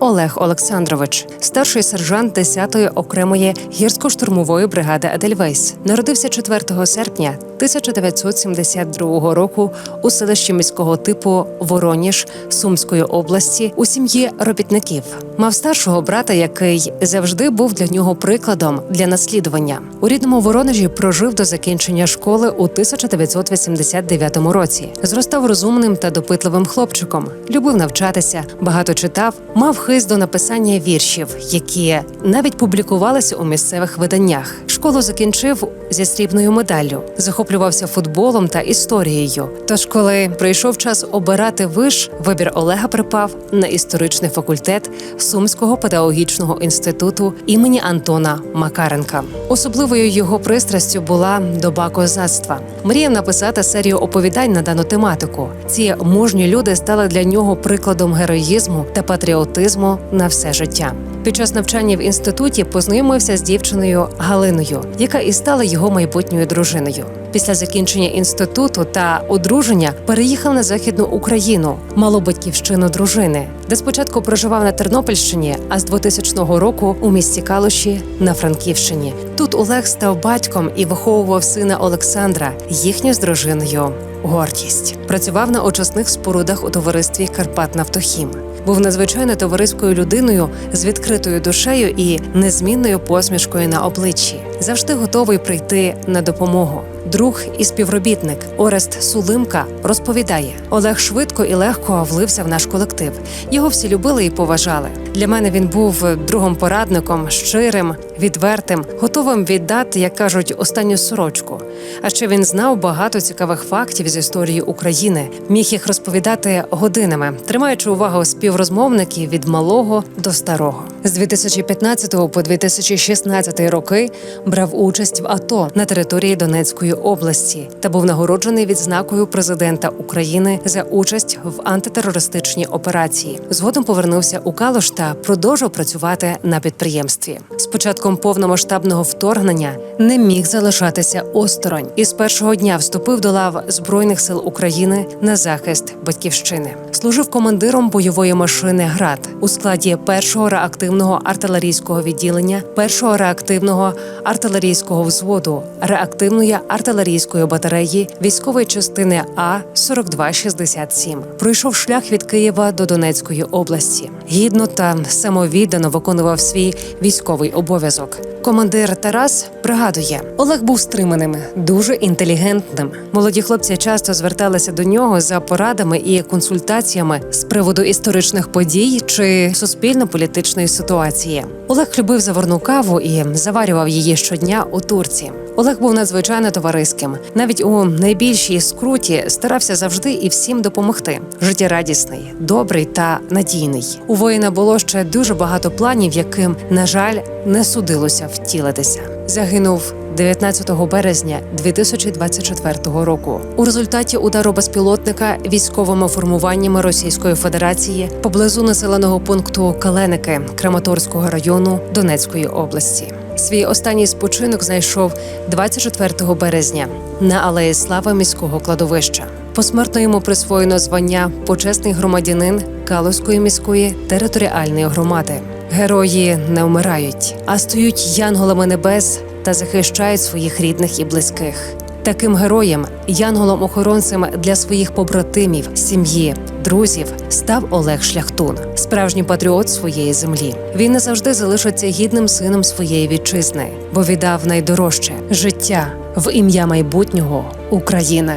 Олег Олександрович, старший сержант 10-ї окремої гірсько-штурмової бригади Едельвейс, народився 4 серпня 1972 року у селищі міського типу Вороніж Сумської області у сім'ї робітників. Мав старшого брата, який завжди був для нього прикладом для наслідування. У рідному Воронежі прожив до закінчення школи у 1989 році. Зростав розумним та допитливим хлопчиком, любив навчатися, багато читав, мав хист до написання віршів, які навіть публікувалися у місцевих виданнях. Школу закінчив зі срібною медаллю, захоплювався футболом та історією. Тож, коли прийшов час обирати виш, вибір Олега припав на історичний факультет Сумського педагогічного інституту імені Антона Макаренка. Особливою його пристрастю була доба козацтва. Мріяв написати серію оповідань на дану тематику. Ці мужні люди стали для нього прикладом героїзму та патріотизму на все життя. Під час навчання в інституті познайомився з дівчиною Галиною, яка і стала його майбутньою дружиною. Після закінчення інституту та одруження переїхав на західну Україну, малу батьківщину дружини, де спочатку проживав на Тернопільщині, а з 2000 року у місті Калуші на Франківщині. Тут Олег став батьком і виховував сина Олександра, їхню з дружиною гордість. Працював на очисних спорудах у товаристві Карпат Нафтохім. Був надзвичайно товариською людиною з відкритою душею і незмінною посмішкою на обличчі, завжди готовий прийти на допомогу. Друг і співробітник Орест Сулимка розповідає: Олег швидко і легко влився в наш колектив. Його всі любили і поважали. Для мене він був другом порадником, щирим, відвертим, готовим віддати, як кажуть, останню сорочку. А ще він знав багато цікавих фактів з історії України, міг їх розповідати годинами, тримаючи увагу співрозмовників від малого до старого. З 2015 по 2016 роки брав участь в АТО на території Донецької області та був нагороджений відзнакою президента України за участь в антитерористичній операції. Згодом повернувся у Калуш та продовжив працювати на підприємстві. З початком повномасштабного вторгнення не міг залишатися осторонь і з першого дня вступив до лав Збройних сил України на захист батьківщини. Служив командиром бойової машини ГРАД у складі першого реактивного артилерійського відділення, першого реактивного артилерійського взводу, реактивної артилерійської батареї військової частини А 4267 Пройшов шлях від Києва до Донецької області. Гідно та самовіддано виконував свій військовий обов'язок зв'язок. Командир Тарас пригадує, Олег був стриманим, дуже інтелігентним. Молоді хлопці часто зверталися до нього за порадами і консультаціями з приводу історичних подій чи суспільно-політичної ситуації. Олег любив заварну каву і заварював її щодня у турці. Олег був надзвичайно товариським. Навіть у найбільшій скруті старався завжди і всім допомогти. Життєрадісний, добрий та надійний. У воїна було ще дуже багато планів, яким, на жаль, не судилося втілитися. Загинув 19 березня 2024 року у результаті удару безпілотника військовими формуваннями Російської Федерації поблизу населеного пункту Каленики Краматорського району Донецької області. Свій останній спочинок знайшов 24 березня на алеї Слави міського кладовища. Посмертно йому присвоєно звання почесний громадянин Калузької міської територіальної громади. Герої не вмирають, а стають янголами небес та захищають своїх рідних і близьких. Таким героєм, янголом-охоронцем для своїх побратимів, сім'ї, друзів став Олег Шляхтун, справжній патріот своєї землі. Він не завжди залишиться гідним сином своєї вітчизни, бо віддав найдорожче життя в ім'я майбутнього України.